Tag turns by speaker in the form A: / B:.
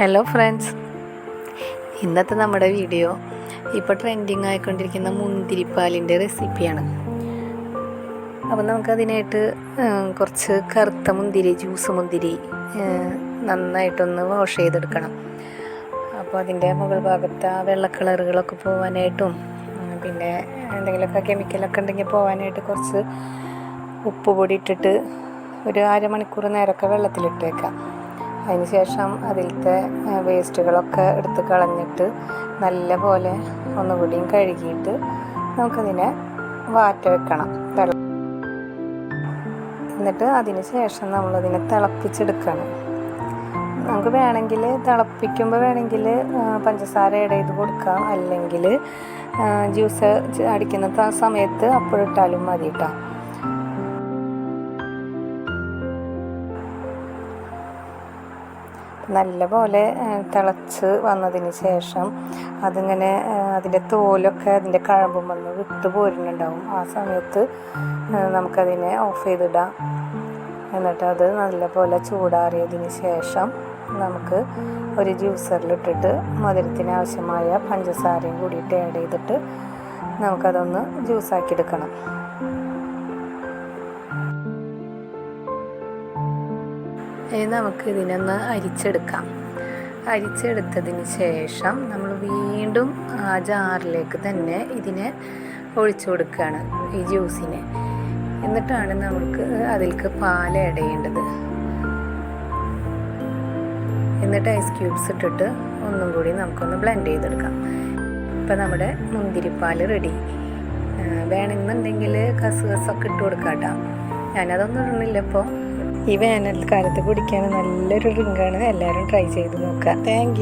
A: Hello friends ഇന്നത്തെ നമ്മുടെ video ഇപ്പോൾ ട്രെൻഡിങ് ആയിക്കൊണ്ടിരിക്കുന്ന മുന്തിരിപ്പാലിന്റെ റെസിപ്പിയാണ് അപ്പോൾ നമുക്കതിനായിട്ട് കുറച്ച് കറുത്ത മുന്തിരി ജ്യൂസ് മുന്തിരി നന്നായിട്ടൊന്ന് വാഷ് ചെയ്തെടുക്കണം. അപ്പോൾ അതിന്റെ മുകൾ ഭാഗത്ത് ആ വെള്ള കളറുകളൊക്കെ പോകാനായിട്ടും പിന്നെ എന്തെങ്കിലുമൊക്കെ കെമിക്കലൊക്കെ ഉണ്ടെങ്കിൽ പോകാനായിട്ട് കുറച്ച് ഉപ്പ് പൊടി ഇട്ടിട്ട് ഒരു അരമണിക്കൂർ നേരമൊക്കെ വെള്ളത്തിലിട്ടേക്കാം. ശേഷം അതിലത്തെ വേസ്റ്റുകളൊക്കെ എടുത്ത് കളഞ്ഞിട്ട് നല്ല പോലെ ഒന്നുകൂടിയും കഴുകിയിട്ട് നമുക്കതിനെ വാറ്റ വെക്കണം. എന്നിട്ട് അതിന് ശേഷം നമ്മളതിനെ തിളപ്പിച്ചെടുക്കണം. നമുക്ക് വേണമെങ്കിൽ തിളപ്പിക്കുമ്പോൾ വേണമെങ്കിൽ പഞ്ചസാര ചെയ്ത് കൊടുക്കാം. അല്ലെങ്കിൽ ജ്യൂസ് അടിക്കുന്ന സമയത്ത് അപ്പോഴിട്ടാലും മതി കേട്ടോ നല്ല പോലെ തിളച്ച് വന്നതിന് ശേഷം അതിങ്ങനെ അതിന്റെ തോലൊക്കെ അതിന്റെ കഴമ്പും വന്ന് വിട്ട് പോരുന്നുണ്ടാവും. ആ സമയത്ത് നമുക്കതിനെ ഓഫ് ചെയ്തിടാം. എന്നിട്ട് അത് നല്ലപോലെ ചൂടാറിയതിന് ശേഷം നമുക്ക് ഒരു ജ്യൂസറിലിട്ടിട്ട് മധുരത്തിന് ആവശ്യമായ പഞ്ചസാരയും കൂടിയിട്ട് ആഡ് ചെയ്തിട്ട് നമുക്കതൊന്ന് ജ്യൂസാക്കി എടുക്കണം. നമുക്ക് ഇതിനൊന്ന് അരിച്ചെടുക്കാം. അരിച്ചെടുത്തതിന് ശേഷം നമ്മൾ വീണ്ടും ആ ജാറിലേക്ക് തന്നെ ഇതിനെ ഒഴിച്ചു കൊടുക്കുകയാണ് ഈ ജ്യൂസിനെ. എന്നിട്ടാണ് നമുക്ക് അതിലേക്ക് പാൽ ഇടേണ്ടത് എന്നിട്ട് ഐസ് ക്യൂബ്സ് ഇട്ടിട്ട് ഒന്നും കൂടി നമുക്കൊന്ന് ബ്ലെൻഡ് ചെയ്തെടുക്കാം. ഇപ്പം നമ്മുടെ മുന്തിരിപ്പാൽ റെഡി വേണമെന്നുണ്ടെങ്കിൽ കസുകസൊക്കെ ഇട്ട് കൊടുക്കാം കേട്ടോ ഞാനതൊന്നും ഇടുന്നില്ല ഇപ്പോൾ ഈ വേനൽക്കാലത്ത് കുടിക്കാൻ നല്ലൊരു ഡ്രിങ്കാണ് എല്ലാവരും ട്രൈ ചെയ്ത് നോക്കുക. താങ്ക്